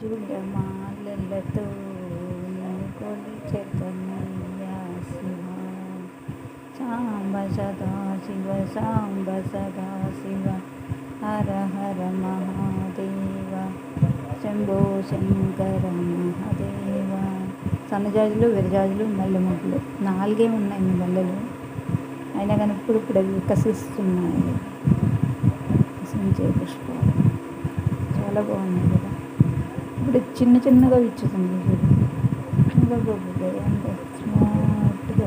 జుడమాలతో చైతన్య శివ సాంబ సదా శివ సాంబ సదా శివ హర హర మహాదేవ శంభో శంకర మహాదేవ సన్నజాజులు విరజాజులు మల్లె మొగ్గులు నాలుగే ఉన్నాయి మల్లెలు అయినా కానీ ఇప్పుడు ఇప్పుడు అవి వికసిస్తున్నాయి వికసించే పుష్పాలు చాలా బాగున్నాయి కదా. ఇప్పుడు చిన్న చిన్నగా విచ్చుతుంది చూడు. గొప్పగా స్మార్ట్గా.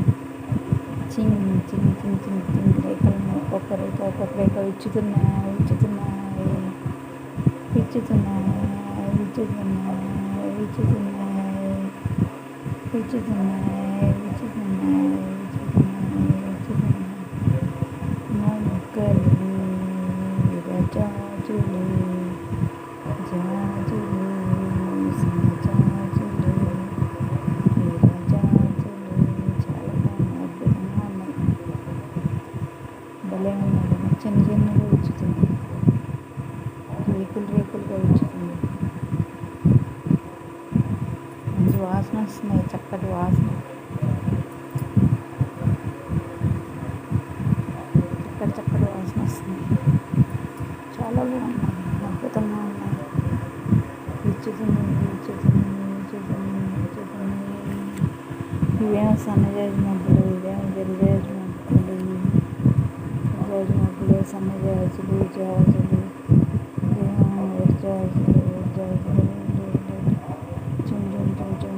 చిన్న చిన్న చిన్న చిన్న చిన్న రేఖలను ఒక్కొక్క రేఖ ఒక్కొక్క రేఖ విచ్చుతున్నాయి విచ్చుతున్నాయి విచ్చుతున్నాయి విచ్చుతున్నాయి విచ్చుతున్నాయి విచ్చుతున్నాయి విచ్చుతున్నాయి విచ్చుతున్నాయి విచ్చుతున్నాయి మొక్కలు విరజాజులు జాజులు చాలా బాగున్నాయి అద్భుతంగా ఉన్నాయి భలే ఉన్నాయి కదా చిన్న చిన్నగా విచ్చుతుంది రేకులు రేకులుగా విచ్చుతుంది మంచి వాసన వస్తున్నాయి చక్కటి వాసన చాలా అద్భుతంగా ఉన్నాయి. విచ్చుతుంది విచ్చుతుంది విచ్చుతుంది విచ్చుతుంది. ఇవేమో సన్నజాజి మబ్బులు ఇవేమో గిరిజాజి మబ్బులు జాజి మబ్బులు సన్నజాజులు జాజులు ఇవేమో జాజులు జాజులు చుంచుం చుంచుం